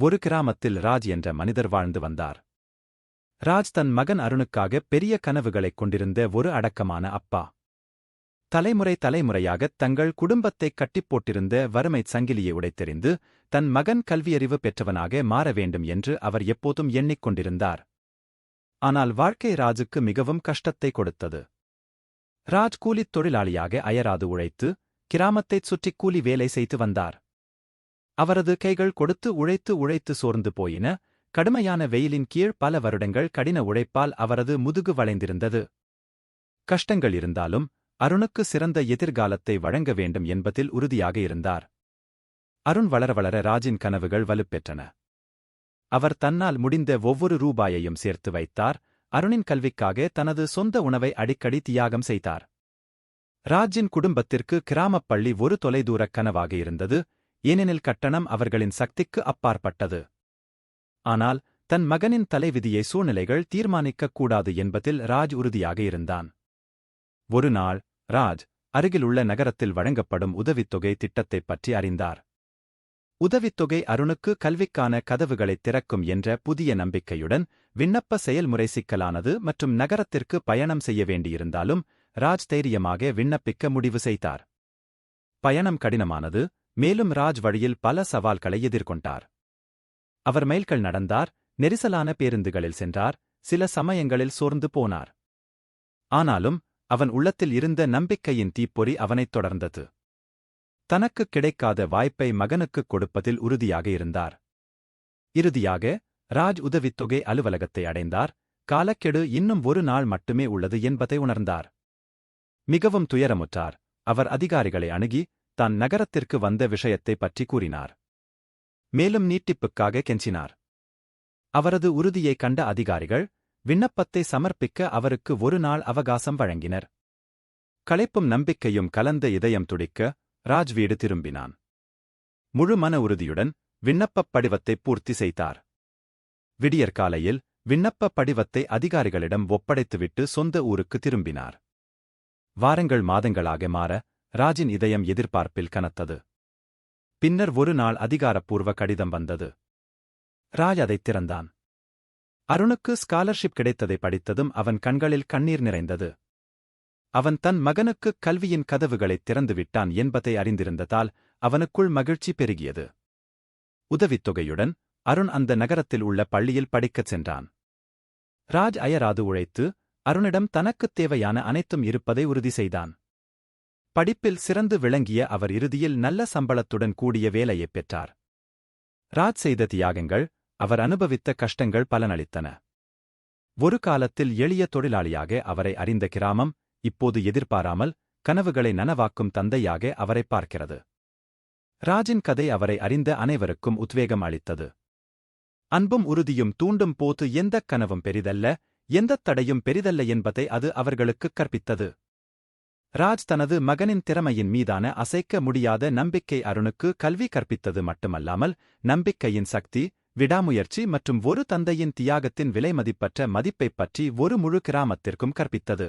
ஒரு கிராமத்தில் ராஜ் என்ற மனிதர் வாழ்ந்து வந்தார். ராஜ் தன் மகன் அருணுக்காக பெரிய கனவுகளைக் கொண்டிருந்த ஒரு அடக்கமான அப்பா. தலைமுறை தலைமுறையாகத் தங்கள் குடும்பத்தைக் கட்டிப் போட்டிருந்த வறுமைச் சங்கிலியை உடைத்தெறிந்து தன் மகன் கல்வியறிவு பெற்றவனாக மாற வேண்டும் என்று அவர் எப்போதும் எண்ணிக் கொண்டிருந்தார். ஆனால் வாழ்க்கை ராஜுக்கு மிகவும் கஷ்டத்தை கொடுத்தது. ராஜ் கூலித் தொழிலாளியாக அயராது உழைத்து கிராமத்தைச் சுற்றிக் கூலி வேலை செய்து வந்தார். அவரது கைகள் கொடுத்து உழைத்து உழைத்து சோர்ந்து போயின. கடுமையான வெயிலின் கீழ் பல வருடங்கள் கடின உழைப்பால் அவரது முதுகு வளைந்திருந்தது. கஷ்டங்கள் இருந்தாலும் அருணுக்கு சிறந்த எதிர்காலத்தை வழங்க வேண்டும் என்பதில் உறுதியாக இருந்தார். அருண் வளர வளர ராஜின் கனவுகள் வலுப்பெற்றன. அவர் தன்னால் முடிந்த ஒவ்வொரு ரூபாயையும் சேர்த்து வைத்தார். அருணின் கல்விக்காக தனது சொந்த உணவை அடிக்கடி தியாகம் செய்தார். ராஜின் குடும்பத்திற்கு கிராமப் பள்ளி ஒரு தொலைதூரக் கனவாக இருந்தது. ஏனெனில் கட்டணம் அவர்களின் சக்திக்கு அப்பாற்பட்டது. ஆனால் தன் மகனின் தலைவிதியை சூழ்நிலைகள் தீர்மானிக்கக் கூடாது என்பதில் ராஜ் உறுதியாக இருந்தான். ஒரு நாள் ராஜ் அருகிலுள்ள நகரத்தில் வழங்கப்படும் உதவித்தொகை திட்டத்தைப் பற்றி அறிந்தார். உதவித்தொகை அருணுக்கு கல்விக்கான கதவுகளைத் திறக்கும் என்ற புதிய நம்பிக்கையுடன் விண்ணப்ப செயல்முறை சிக்கலானது மற்றும் நகரத்திற்கு பயணம் செய்ய வேண்டியிருந்தாலும் ராஜ் தைரியமாக விண்ணப்பிக்க முடிவு செய்தார். பயணம் கடினமானது மேலும் ராஜ் வழியில் பல சவால்களை எதிர்கொண்டார். அவர் மைல்கள் நடந்தார் நெரிசலான பேருந்துகளில் சென்றார் சில சமயங்களில் சோர்ந்து போனார். ஆனாலும் அவன் உள்ளத்தில் இருந்த நம்பிக்கையின் தீப்பொறி அவனைத் தொடர்ந்தது. தனக்குக் கிடைக்காத வாய்ப்பை மகனுக்குக் கொடுப்பதில் உறுதியாக இருந்தார். இறுதியாக ராஜ் உதவித்தொகை அலுவலகத்தை அடைந்தார் காலக்கெடு இன்னும் ஒரு நாள் மட்டுமே உள்ளது என்பதை உணர்ந்தார். மிகவும் துயரமுற்றார் அவர் அதிகாரிகளை அணுகி தான் நகரத்திற்கு வந்த விஷயத்தைப் பற்றி கூறினார். மேலும் நீட்டிப்புக்காக கெஞ்சினார். அவரது உறுதியைக் கண்ட அதிகாரிகள் விண்ணப்பத்தை சமர்ப்பிக்க அவருக்கு ஒரு நாள் அவகாசம் வழங்கினர். களைப்பும் நம்பிக்கையும் கலந்த இதயம் துடிக்க ராஜ் வீடு திரும்பினான். முழு மன உறுதியுடன் விண்ணப்பப் படிவத்தை பூர்த்தி செய்தார். விடியற்காலையில் விண்ணப்பப் படிவத்தை அதிகாரிகளிடம் ஒப்படைத்துவிட்டு சொந்த ஊருக்கு திரும்பினார். வாரங்கள் மாதங்களாக மாற ராஜின் இதயம் எதிர்பார்ப்பில் கனத்தது. பின்னர் ஒரு நாள் அதிகாரப்பூர்வ கடிதம் வந்தது. ராஜ் அதைத் திறந்தான். அருணுக்கு ஸ்காலர்ஷிப் கிடைத்ததை படித்ததும் அவன் கண்களில் கண்ணீர் நிறைந்தது. அவன் தன் மகனுக்கு கல்வியின் கதவுகளைத் திறந்துவிட்டான் என்பதை அறிந்திருந்ததால் அவனுக்குள் மகிழ்ச்சி பெருகியது. உதவித்தொகையுடன் அருண் அந்த நகரத்தில் உள்ள பள்ளியில் படிக்கச் சென்றான். ராஜ் அயராது உழைத்து அருணிடம் தனக்குத் தேவையான அனைத்தும் இருப்பதை உறுதி செய்தான். படிப்பில் சிறந்து விளங்கிய அவர் இறுதியில் நல்ல சம்பளத்துடன் கூடிய வேலையைப் பெற்றார். ராஜ் செய்த தியாகங்கள் அவர் அனுபவித்த கஷ்டங்கள் பலனளித்தன. ஒரு காலத்தில் எளிய தொழிலாளியாக அவரை அறிந்த கிராமம் இப்போது எதிர்பாராமல் கனவுகளை நனவாக்கும் தந்தையாக அவரை பார்க்கிறது. ராஜின் கதை அவரை அறிந்த அனைவருக்கும் உத்வேகம் அளித்தது. அன்பும் உறுதியும் தூண்டும் போது எந்தக் கனவும் பெரிதல்ல எந்தத் தடையும் பெரிதல்ல என்பதை அது அவர்களுக்குக் கற்பித்தது. ராஜ் தனது மகனின் திறமையின் மீதான அசைக்க முடியாத நம்பிக்கை அருணுக்கு கல்வி கற்பித்தது மட்டுமல்லாமல் நம்பிக்கையின் சக்தி விடாமுயற்சி மற்றும் ஒரு தந்தையின் தியாகத்தின் விலைமதிப்பற்ற மதிப்பைப் பற்றி ஒரு முழு கிராமத்திற்கும் கற்பித்தது.